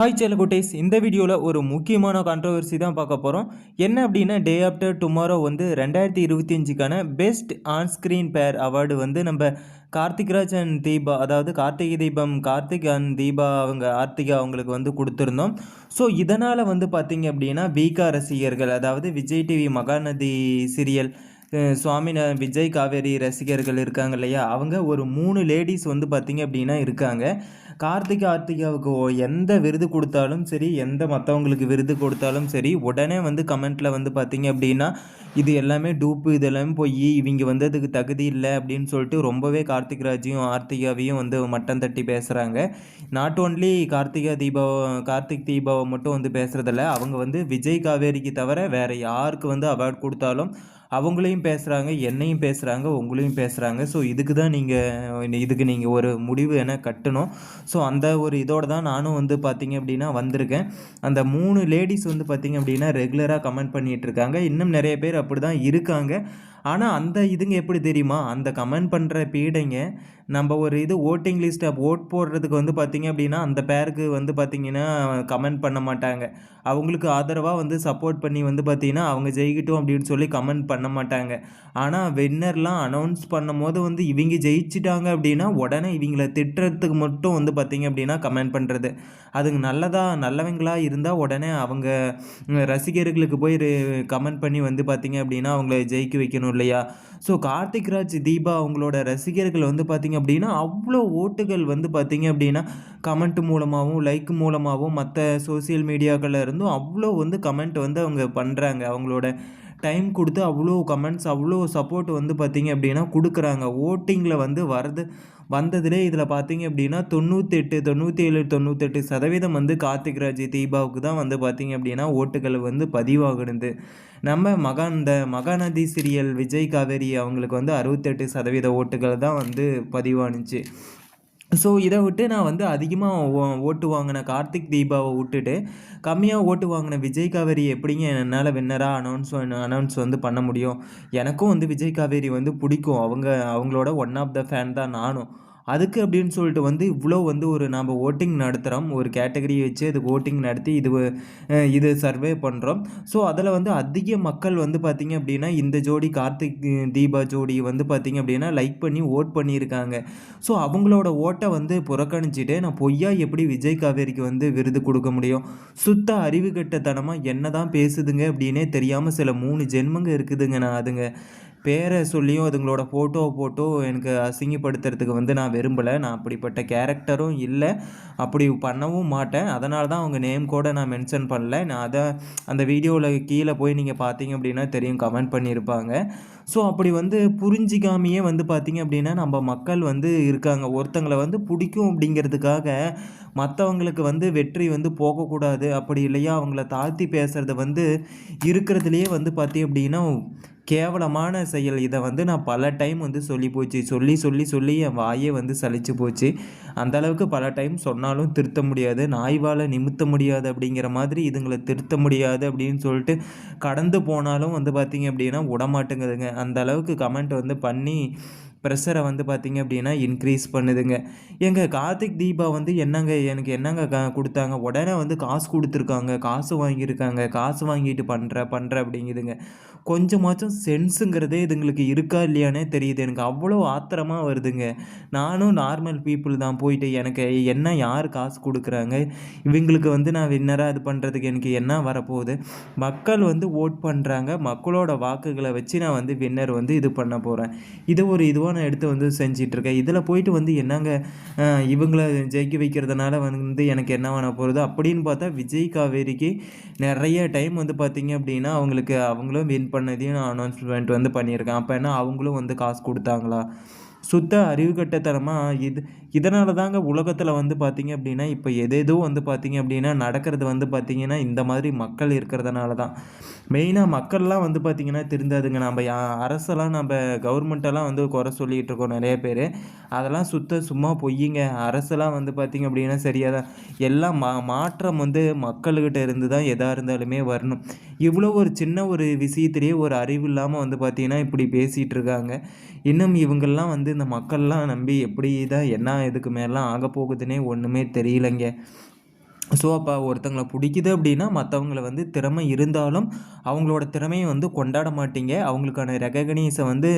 Hi செல்லகுட்டேஸ் இந்த வீடியோவில் ஒரு முக்கியமான கான்ட்ரவர்சி தான் பார்க்க போகிறோம் என்ன அப்படின்னா டே ஆஃப்டர் டுமாரோ வந்து ரெண்டாயிரத்தி இருபத்தி அஞ்சுக்கான best on screen pair award வந்து நம்ம கார்த்திக்ராஜ் அண்ட் தீபா அதாவது கார்த்திகை தீபம் கார்த்திக் அண்ட் தீபா அவங்க ஆர்த்திகா அவங்களுக்கு வந்து கொடுத்துருந்தோம். ஸோ இதனால் வந்து பார்த்திங்க அப்படின்னா வீகா ரசிகர்கள் அதாவது விஜய் டிவி மகாநதி சீரியல் சுவாமி விஜய் காவேரி ரசிகர்கள் இருக்காங்க இல்லையா? அவங்க ஒரு மூணு லேடிஸ் வந்து பார்த்திங்க அப்படின்னா இருக்காங்க. கார்த்திக் ஆர்த்திகாவுக்கு எந்த விருது கொடுத்தாலும் சரி எந்த மற்றவங்களுக்கு விருது கொடுத்தாலும் சரி உடனே வந்து கமெண்ட்டில் வந்து பார்த்திங்க அப்படின்னா இது எல்லாமே டூப்பு இது எல்லாமே போய் இவங்க வந்து அதுக்கு தகுதி இல்லை அப்படின்னு சொல்லிட்டு ரொம்பவே கார்த்திக் ராஜையும் ஆர்த்திகாவையும் வந்து மட்டம் தட்டி பேசுகிறாங்க நாட் ஓன்லி கார்த்திகா தீபா கார்த்திக் தீபாவை மட்டும் வந்து பேசுகிறதில்ல அவங்க வந்து விஜய் காவேரிக்கு தவிர வேறு யாருக்கு வந்து அவார்ட் கொடுத்தாலும் அவங்களையும் பேசுகிறாங்க என்னையும் பேசுகிறாங்க உங்களையும் பேசுகிறாங்க ஸோ இதுக்கு தான் நீங்கள் இதுக்கு நீங்கள் ஒரு முடிவு என கட்டணும். ஸோ அந்த ஒரு இதோடு தான் நானும் வந்து பார்த்திங்க அப்படின்னா வந்திருக்கேன். அந்த மூணு லேடிஸ் வந்து பார்த்திங்க அப்படின்னா ரெகுலராக கமெண்ட் பண்ணிகிட்ருக்காங்க இன்னும் நிறைய பேர் அப்படி தான் இருக்காங்க. ஆனால் அந்த இதுங்க எப்படி தெரியுமா? அந்த கமெண்ட் பண்ணுற பீடைங்க நம்ம ஒரு இது ஓட்டிங் லிஸ்ட்டை ஓட் போடுறதுக்கு வந்து பார்த்திங்க அப்படின்னா அந்த பேருக்கு வந்து பார்த்திங்கன்னா கமெண்ட் பண்ண மாட்டாங்க. அவங்களுக்கு ஆதரவாக வந்து சப்போர்ட் பண்ணி வந்து பார்த்திங்கன்னா அவங்க ஜெயிக்கட்டும் அப்படின்னு சொல்லி கமெண்ட் பண்ண மாட்டாங்க. ஆனால் வின்னர்லாம் அனௌன்ஸ் பண்ணும்போது வந்து இவங்க ஜெயிச்சிட்டாங்க அப்படின்னா உடனே இவங்கள திட்டுறதுக்கு மட்டும் வந்து பார்த்திங்க அப்படின்னா கமெண்ட் பண்ணுறது அதுங்க நல்லதாக நல்லவங்களா இருந்தால் உடனே அவங்க ரசிகர்களுக்கு போய் கமெண்ட் பண்ணி வந்து பார்த்திங்க அப்படின்னா அவங்கள ஜெயிக்க வைக்கணும். இல்லையா? ஸோ கார்த்திக் ராஜ் தீபா அவங்களோட ரசிகர்கள் வந்து பார்த்தீங்க அப்படின்னா அவ்வளோ ஓட்டுகள் வந்து பார்த்தீங்க அப்படின்னா கமெண்ட் மூலமாகவும் லைக் மூலமாகவும் மற்ற சோஷியல் மீடியாக்களில் இருந்தும் அவ்வளோ வந்து கமெண்ட் வந்து அவங்க பண்ணுறாங்க அவங்களோட டைம் கொடுத்து அவ்வளோ கமெண்ட்ஸ் அவ்வளோ சப்போர்ட் வந்து பார்த்திங்க அப்படின்னா கொடுக்குறாங்க. ஓட்டிங்கில் வந்து வரது வந்ததுலே இதில் பார்த்தீங்க அப்படின்னா தொண்ணூத்தெட்டு தொண்ணூற்றி ஏழு தொண்ணூத்தெட்டு சதவீதம் வந்து கார்த்திக் ராஜ் தீபாவுக்கு தான் வந்து பார்த்தீங்க அப்படின்னா ஓட்டுகள் வந்து பதிவாகுனது நம்ம மகாந்த மகாநதி சீரியல் விஜய் காவேரி அவங்களுக்கு வந்து அறுபத்தெட்டு சதவீத ஓட்டுகள் தான் வந்து பதிவானுச்சு. ஸோ இதை விட்டு நான் வந்து அதிகமாக ஓட்டு வாங்கின கார்த்திக் தீபாவை விட்டுட்டு கம்மியாக ஓட்டு வாங்கின விஜய் காவேரி எப்படிங்க என்னால் வின்னராக அனௌன்ஸ் அனௌன்ஸ் வந்து பண்ண முடியும்? எனக்கும் வந்து விஜய் காவேரி வந்து பிடிக்கும். அவங்க அவங்களோட ஒன் ஆஃப் த ஃபேன் தான் நானும். அதுக்கு அப்படின்னு சொல்லிட்டு வந்து இவ்வளோ வந்து ஒரு நாம் ஓட்டிங் நடத்துகிறோம் ஒரு கேட்டகரி வச்சு அதுக்கு ஓட்டிங் நடத்தி இது இது சர்வே பண்ணுறோம் ஸோ அதில் வந்து அதிக மக்கள் வந்து பார்த்திங்க அப்படின்னா இந்த ஜோடி கார்த்திக் தீபா ஜோடி வந்து பார்த்திங்க அப்படின்னா லைக் பண்ணி ஓட் பண்ணியிருக்காங்க. ஸோ அவங்களோட ஓட்டை வந்து புறக்கணிச்சிட்டு நான் பொய்யா எப்படி விஜய் காவேரிக்கு வந்து விருது கொடுக்க முடியும்? சுத்த அறிவு கட்டத்தனமாக என்ன தான் பேசுதுங்க அப்படின்னே தெரியாமல் சில மூணு ஜென்மங்க இருக்குதுங்க நான் அதுங்க. பேரை சொல்லியும் அதுங்களோட ஃபோட்டோவை போட்டோ எனக்கு அசிங்கப்படுத்துறதுக்கு வந்து நான் விரும்பலை. நான் அப்படிப்பட்ட கேரக்டரும் இல்லை. அப்படி பண்ணவும் மாட்டேன். அதனால தான் அவங்க நேம் கூட நான் மென்ஷன் பண்ணல. நான் அதை அந்த வீடியோவில் கீழே போய் நீங்கள் பார்த்தீங்க அப்படின்னா தெரியும். கமெண்ட் பண்ணியிருப்பாங்க. ஸோ அப்படி வந்து புரிஞ்சிக்காமையே வந்து பார்த்தீங்க அப்படின்னா நம்ம மக்கள் வந்து இருக்காங்க. ஒருத்தங்களை வந்து பிடிக்கும் அப்படிங்கிறதுக்காக மற்றவங்களுக்கு வந்து வெற்றி வந்து போகக்கூடாது அப்படி இல்லையா? அவங்கள தாழ்த்தி பேசுகிறது வந்து இருக்கிறதுலையே வந்து பார்த்தீங்க அப்படின்னா கேவலமான செயல். இதை வந்து நான் பல டைம் வந்து சொல்லி போச்சு. சொல்லி சொல்லி சொல்லி என் வாயே வந்து சலிச்சு போச்சு. அந்த அளவுக்கு பல டைம் சொன்னாலும் திருத்த முடியாது. நாய்வால் நிமித்த முடியாது அப்படிங்கிற மாதிரி இதுங்களை திருத்த முடியாது அப்படின்னு சொல்லிட்டு கடந்து போனாலும் வந்து பார்த்திங்க அப்படின்னா விடமாட்டேங்குதுங்க. அந்த அளவுக்கு கமெண்ட் வந்து பண்ணி ப்ரெஷரை வந்து பார்த்தீங்க அப்படின்னா இன்க்ரீஸ் பண்ணுதுங்க. எங்கள் கார்த்திக் தீபா வந்து என்னங்க எனக்கு என்னங்க க கொடுத்தாங்க? உடனே வந்து காசு கொடுத்துருக்காங்க. காசு வாங்கியிருக்காங்க. காசு வாங்கிட்டு பண்ணுற பண்ணுற அப்படிங்குதுங்க. கொஞ்சமாச்சும் சென்ஸுங்கிறதே இதுங்களுக்கு இருக்கா இல்லையானே தெரியுது. எனக்கு அவ்வளோ ஆத்திரமாக வருதுங்க. நானும் நார்மல் பீப்புள் தான் போயிட்டு எனக்கு என்ன யார் காசு கொடுக்குறாங்க? இவங்களுக்கு வந்து நான் வின்னராக இது பண்ணுறதுக்கு எனக்கு என்ன வரப்போகுது? மக்கள் வந்து ஓட் பண்ணுறாங்க மக்களோட வாக்குகளை வச்சு நான் வந்து வின்னர் வந்து இது பண்ண போகிறேன் இது ஒரு இதுவாக நான் எடுத்து வந்து செஞ்சிட்ருக்கேன் இதில் போயிட்டு வந்து என்னங்க இவங்களை இவங்கள ஜெயிக்க வைக்கிறதுனால வந்து எனக்கு என்ன வேணா போகிறது அப்படின்னு பார்த்தா விஜய் காவேரிக்கு நிறைய டைம் வந்து பார்த்திங்க அப்படின்னா அவங்களுக்கு அவங்களும் வின் பண்ணதையும் நான் அனௌன்ஸ்மெண்ட் வந்து பண்ணியிருக்கேன். அப்போ என்ன அவங்களும் வந்து காசு கொடுத்தாங்களா? சுத்த அறிவுகட்டத்தனமாக இது இதனால தாங்க உலகத்தில் வந்து பார்த்திங்க அப்படின்னா இப்போ எதேதோ வந்து பார்த்திங்க அப்படின்னா நடக்கிறது வந்து பார்த்திங்கன்னா இந்த மாதிரி மக்கள் இருக்கிறதுனால தான். மெயினாக மக்கள்லாம் வந்து பார்த்திங்கன்னா திருந்தாதுங்க நம்ம அரசெல்லாம் நம்ம கவர்மெண்ட்டெல்லாம் வந்து குறை சொல்லிகிட்டு இருக்கோம் நிறைய பேர். அதெல்லாம் சுத்த சும்மா பொய்யுங்க. அரசெல்லாம் வந்து பார்த்திங்க அப்படின்னா சரியாக தான் எல்லாம் மா மாற்றம் வந்து மக்கள்கிட்ட இருந்து தான் எதாக இருந்தாலுமே வரணும். இவ்வளோ ஒரு சின்ன ஒரு விஷயத்திலேயே ஒரு அறிவு இல்லாமல் வந்து பார்த்திங்கன்னா இப்படி பேசிகிட்டு இருக்காங்க. இன்னும் இவங்கெல்லாம் வந்து இந்த மக்கள்லாம் நம்பி எப்படி தான் என்ன இதுக்கு மேலாம் ஆக போகுதுன்னே ஒன்றுமே தெரியலைங்க. ஸோ அப்போ ஒருத்தங்களை பிடிக்குது அப்படின்னா மற்றவங்கள வந்து திறமை இருந்தாலும் அவங்களோட திறமையை வந்து கொண்டாட மாட்டீங்க. அவங்களுக்கான ரெகக்னைஸை வந்து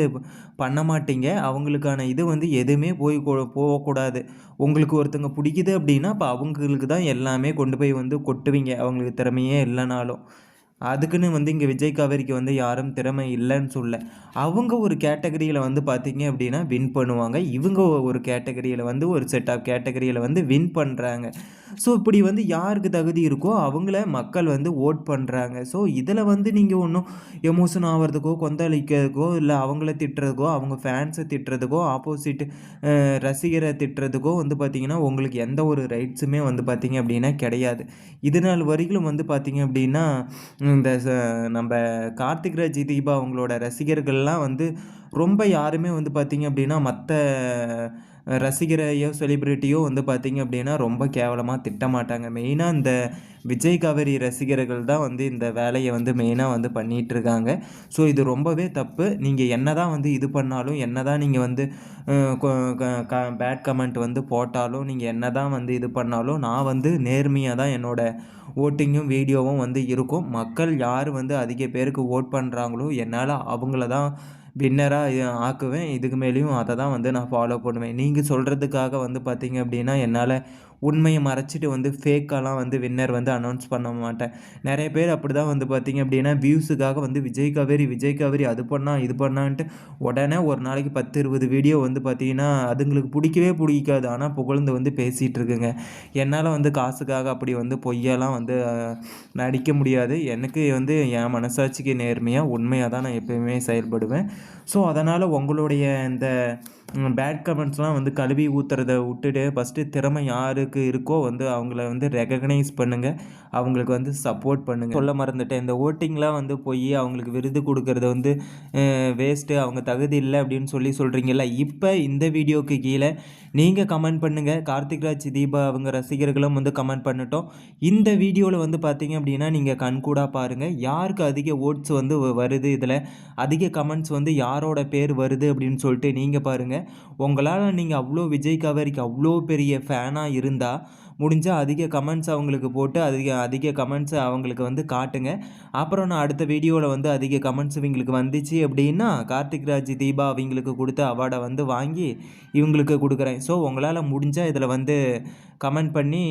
பண்ண மாட்டீங்க. அவங்களுக்கான இது வந்து எதுவுமே போய் போகக்கூடாது. உங்களுக்கு ஒருத்தங்க பிடிக்குது அப்படின்னா அப்போ அவங்களுக்கு தான் எல்லாமே கொண்டு போய் வந்து கொட்டுவீங்க. அவங்களுக்கு திறமையே இல்லைனாலும். அதுக்குன்னு வந்து இங்கே விஜய் காவேரிக்கு வந்து யாரும் திறமை இல்லைன்னு சொல்ல. அவங்க ஒரு கேட்டகரியில் வந்து பார்த்திங்க அப்படின்னா வின் பண்ணுவாங்க. இவங்க ஒரு கேட்டகரியில் வந்து ஒரு செட் ஆஃப் கேட்டகரியில் வந்து வின் பண்ணுறாங்க ஸோ இப்படி வந்து யாருக்கு தகுதி இருக்கோ அவங்கள மக்கள் வந்து ஓட் பண்ணுறாங்க ஸோ இதில் வந்து நீங்கள் ஒன்றும் எமோஷன் ஆகிறதுக்கோ கொந்தளிக்கிறதுக்கோ இல்லை அவங்கள திட்டுறதுக்கோ அவங்க ஃபேன்ஸை திட்டுறதுக்கோ ஆப்போசிட் ரசிகரை திட்டுறதுக்கோ வந்து பார்த்திங்கன்னா உங்களுக்கு எந்த ஒரு ரைட்ஸுமே வந்து பார்த்திங்க அப்படின்னா கிடையாது. இது நாள் வரைக்கும் வந்து பார்த்திங்க அப்படின்னா இந்த நம்ம கார்த்திக் ராஜ் தீபா அவங்களோட ரசிகர்கள்லாம் வந்து ரொம்ப யாருமே வந்து பார்த்திங்க அப்படின்னா மற்ற ரசிகரையோ செலிப்ரிட்டியோ வந்து பார்த்திங்க அப்படின்னா ரொம்ப கேவலமாக திட்டமாட்டாங்க. மெயினாக இந்த விஜய் காவேரி ரசிகர்கள் தான் வந்து இந்த வேலையை வந்து மெயினாக வந்து பண்ணிகிட்ருக்காங்க ஸோ இது ரொம்பவே தப்பு. நீங்கள் என்ன தான் வந்து இது பண்ணாலும் என்ன தான் நீங்கள் வந்து பேட் கமெண்ட் வந்து போட்டாலும் நீங்கள் என்ன தான் வந்து இது பண்ணாலும் நான் வந்து நேர்மையாக தான் என்னோடய ஓட்டிங்கும் வீடியோவும் வந்து இருக்கும். மக்கள் யார் வந்து அதிக பேருக்கு ஓட் பண்ணுறாங்களோ என்னால் அவங்கள தான் வின்னராக ஆக்குவேன். இதுக்கு மேலேயும் அதை தான் வந்து நான் ஃபாலோ பண்ணுவேன். நீங்கள் சொல்கிறதுக்காக வந்து பார்த்திங்க அப்படின்னா என்னால் உண்மையை மறைச்சிட்டு வந்து ஃபேக்காலாம் வந்து வின்னர் வந்து அனௌன்ஸ் பண்ண மாட்டேன். நிறைய பேர் அப்படி தான் வந்து பார்த்திங்க அப்படின்னா வியூஸுக்காக வந்து விஜய் காவேரி விஜய் காவேரி அது பண்ணால் இது பண்ணான்ட்டு உடனே ஒரு நாளைக்கு பத்து இருபது வீடியோ வந்து பார்த்திங்கன்னா அதுங்களுக்கு பிடிக்கவே பிடிக்காது. ஆனால் புகழ்ந்து வந்து பேசிகிட்டு இருக்குங்க. என்னால் வந்து காசுக்காக அப்படி வந்து பொய்யெல்லாம் வந்து நடிக்க முடியாது. எனக்கு வந்து என் மனசாட்சிக்கு நேர்மையாக உண்மையாக தான் நான் எப்போயுமே செயல்படுவேன். ஸோ அதனால் உங்களுடைய இந்த பேட் கமெண்ட்ஸ்லாம் வந்து கழுவி ஊற்றுறத விட்டுட்டு ஃபஸ்ட்டு திறமை யாருக்கு இருக்கோ வந்து அவங்கள வந்து ரெகக்னைஸ் பண்ணுங்கள் அவங்களுக்கு வந்து சப்போர்ட் பண்ணுங்கள் சொல்ல மறந்துட்டேன். இந்த ஓட்டிங்லாம் வந்து போய் அவங்களுக்கு விருது கொடுக்கறது வந்து வேஸ்ட்டு அவங்க தகுதி இல்லை அப்படின்னு சொல்லி சொல்கிறீங்கல்ல இப்போ இந்த வீடியோக்கு கீழே நீங்கள் கமெண்ட் பண்ணுங்கள் கார்த்திக்ராஜ் தீபா அவங்க ரசிகர்களும் வந்து கமெண்ட் பண்ணட்டும். இந்த வீடியோவில் வந்து பார்த்தீங்க அப்படின்னா நீங்கள் கண்கூடாக பாருங்கள் யாருக்கு அதிக ஓட்ஸ் வந்து வருது இதில்? அதிக கமெண்ட்ஸ் வந்து யாரோட பேர் வருது அப்படின்னு சொல்லிட்டு நீங்கள் பாருங்கள் உங்களால் நீங்கள் அவ்வளோ விஜய் கவரிக்கு அவ்வளோ பெரிய ஃபேனாக இருந்தால் முடிஞ்சால் அதிக கமெண்ட்ஸ் அவங்களுக்கு போட்டு அதிக அதிக கமெண்ட்ஸை அவங்களுக்கு வந்து காட்டுங்க. அப்புறம் நான் அடுத்த வீடியோவில் வந்து அதிக கமெண்ட்ஸ் இவங்களுக்கு வந்துச்சு அப்படின்னா கார்த்திக் ராஜ் தீபா அவங்களுக்கு கொடுத்த அவார்டை வந்து வாங்கி இவங்களுக்கு கொடுக்குறேன். ஸோ உங்களால் முடிஞ்சால் இதில் வந்து கமெண்ட் பண்ணி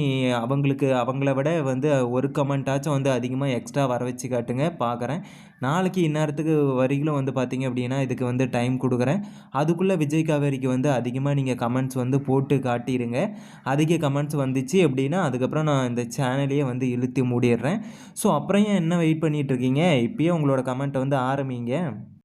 அவங்களுக்கு அவங்கள விட வந்து ஒரு கமெண்ட்டாச்சும் வந்து அதிகமாக எக்ஸ்ட்ரா வர வச்சு காட்டுங்க பார்க்குறேன் நாளைக்கு இந்நேரத்துக்கு வரிகளும் வந்து பார்த்திங்க அப்படின்னா இதுக்கு வந்து டைம் கொடுக்குறேன். அதுக்குள்ளே விஜய் காவேரிக்கு வந்து அதிகமாக நீங்கள் கமெண்ட்ஸ் வந்து போட்டு காட்டிடுங்க அதிக கமெண்ட்ஸ் வந்துச்சு அப்படின்னா அதுக்கப்புறம் நான் இந்த சேனலையே வந்து இழுத்து மூடிடுறேன். ஸோ அப்புறம் ஏன் என்ன வெயிட் பண்ணிகிட்ருக்கீங்க இப்போயே உங்களோட கமெண்ட்டை வந்து ஆரம்பிங்க.